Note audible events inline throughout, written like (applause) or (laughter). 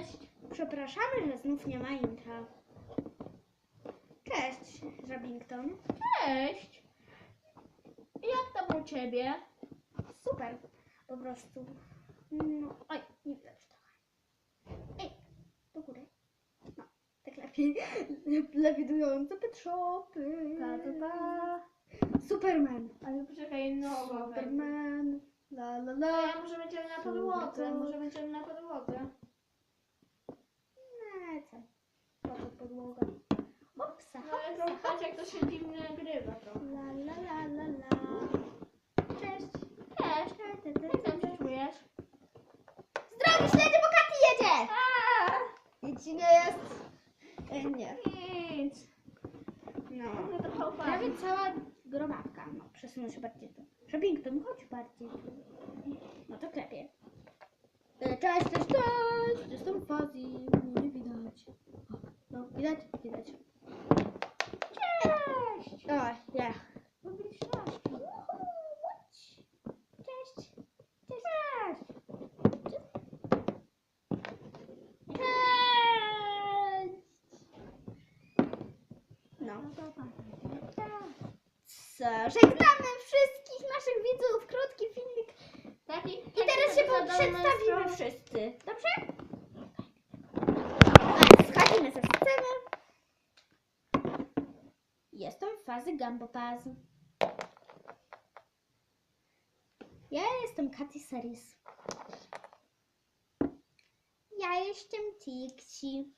Cześć! Przepraszamy, że znów nie ma intra. Cześć, Żabington. Cześć! Jak tam u ciebie? Super. Po prostu. No, oj, nie widać trochę. Ej, do góry. No, tak lepiej. (laughs) Lewidujące pet shopy. Ta, ta, ta. Superman. Ale poczekaj, no. Superman. La la No, la. ja może będziemy na podłodze, może będziemy na podłodze. Nie, co? Po co podłoga? Hopsa, No ale hopsa, trochę patrz jak to się dziwnie nagrywa trochę. La la la la la. Cześć. Cześć! Jak tam się czujesz? Zdrowy śledzie, bo Katy jedzie! Nic ci nie jest. E, Nie. nic. No. No to chałupami. Prawie cała gromadka. No, przesunę się bardziej tu. Żabington, chodź bardziej tu. No to klepie. E, Cześć, cześć, cześć! Jestem Fuzzy. Mnie nie widać. No, widać? Widać. Cześć! O, ja. Publiczności. Cześć. Cześć! Cześć! No. No. Co? Żegnamy wszystkich naszych widzów. Krótki filmik. Taki, I teraz się przedstawimy wszyscy. Dobrze? Jestem w fazy Gambopaz. Ja jestem Katy Saris. Ja jestem Tixi.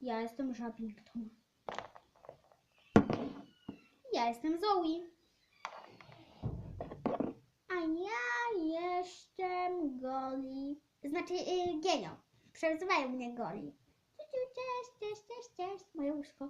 Ja jestem Żabington. Ja jestem Zoe. A ja jestem Goli. Znaczy y, Genio. Przezywają mnie Goli. Ciu, Cześć, cześć, cześć, cześć. Moje łóżko.